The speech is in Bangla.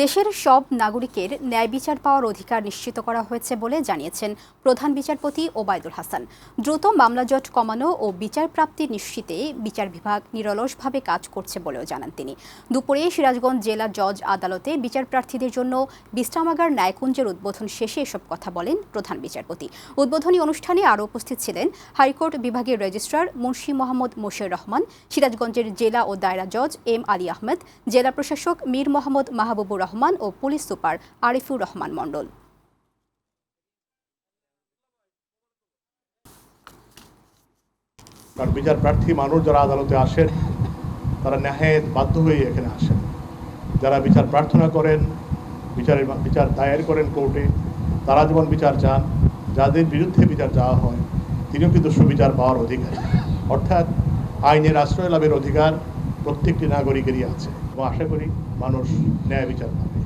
দেশের সব নাগরিকের ন্যায় বিচার পাওয়ার অধিকার নিশ্চিত করা হয়েছে বলে জানিয়েছেন প্রধান বিচারপতি ওবায়দুল হাসান। দ্রুত মামলা জট কমানো ও বিচার প্রাপ্তি নিশ্চিতে বিচার বিভাগ নিরলসভাবে কাজ করছে বলেও জানান তিনি। দুপুরে সিরাজগঞ্জ জেলা জজ আদালতে বিচার প্রার্থীদের জন্য বিশ্রামাগার ন্যায়কুঞ্জের উদ্বোধন শেষে এসব কথা বলেন প্রধান বিচারপতি। উদ্বোধনী অনুষ্ঠানে আরও উপস্থিত ছিলেন হাইকোর্ট বিভাগের রেজিস্ট্রার মুন্সি মোহাম্মদ মোশের রহমান, সিরাজগঞ্জের জেলা ও দায়রা জজ এম আলী আহমেদ, জেলা প্রশাসক মীর মোহাম্মদ মাহবুবুর রহমান ও পুলিশ সুপার আরিফুর রহমান মণ্ডল। বিচার প্রার্থী মানুষ যারা আদালতে আসেন, তারা ন্যাহেদ বাধ্য হয়ে এখানে আসেন। যারা বিচার প্রার্থনা করেন বিচারের বিচার দায়ের করেন কোর্টে, তারা যেমন বিচার চান, যাদের বিরুদ্ধে বিচার চাওয়া হয়, তিনিও কিন্তু সুবিচার পাওয়ার অধিকার। অর্থাৎ আইনের আশ্রয় লাভের অধিকার প্রত্যেকটি নাগরিকেরই আছে। এবং আশা করি মানুষ ন্যায় বিচার পাবে।